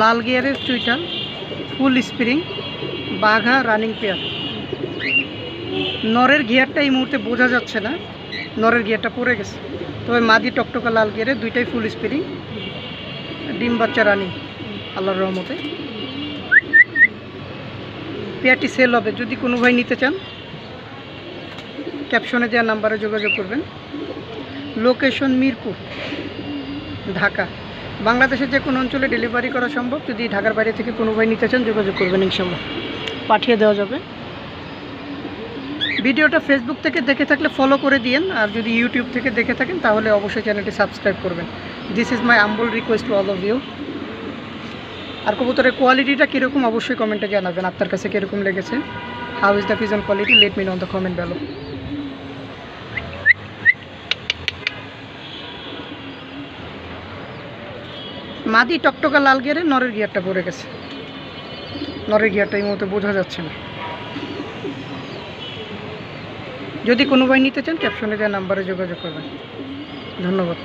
লাল গিয়ারের চুইটাল full spring, বাঘা রানিং পেয়ার। নরের গিয়ারটা এই মুহূর্তে বোঝা যাচ্ছে না, নরের গিয়ারটা পড়ে গেছে। তবে মাদি টকটকা লাল গিয়ারে দুইটাই ফুল স্প্রিং, ডিম বাচ্চা রানিং, আল্লাহর রহমতে। পেয়ারটি সেল হবে, যদি কোনো ভাই নিতে চান ক্যাপশনে দেওয়া নাম্বারে যোগাযোগ করবেন। লোকেশন মিরপুর, ঢাকা। বাংলাদেশের যে কোনো অঞ্চলে ডেলিভারি করা সম্ভব। যদি ঢাকার বাইরে থেকে কোনো ভাই নিতে চান যোগাযোগ করবেন ইনশাল্লাহ পাঠিয়ে দেওয়া যাবে। ভিডিওটা ফেসবুক থেকে দেখে থাকলে ফলো করে দিয়েন আর যদি ইউটিউব থেকে দেখে থাকেন তাহলে অবশ্যই চ্যানেলটি সাবস্ক্রাইব করবেন। This is my humble request to all of you আর কবুতরের কোয়ালিটিটা কীরকম অবশ্যই কমেন্টে জানাবেন আপনার কাছে কীরকম লেগেছে? How is the pigeon quality let me on the comment below মাদি টকটকা লাল গিয়ারে, নরের গিয়ারটা পড়ে গেছে। নরের গিয়ারটা এই মুহূর্তে বোঝা যাচ্ছে না। যদি কোনো ভাই নিতে চান ক্যাপশনে দেওয়া নাম্বারে যোগাযোগ করবেন। ধন্যবাদ।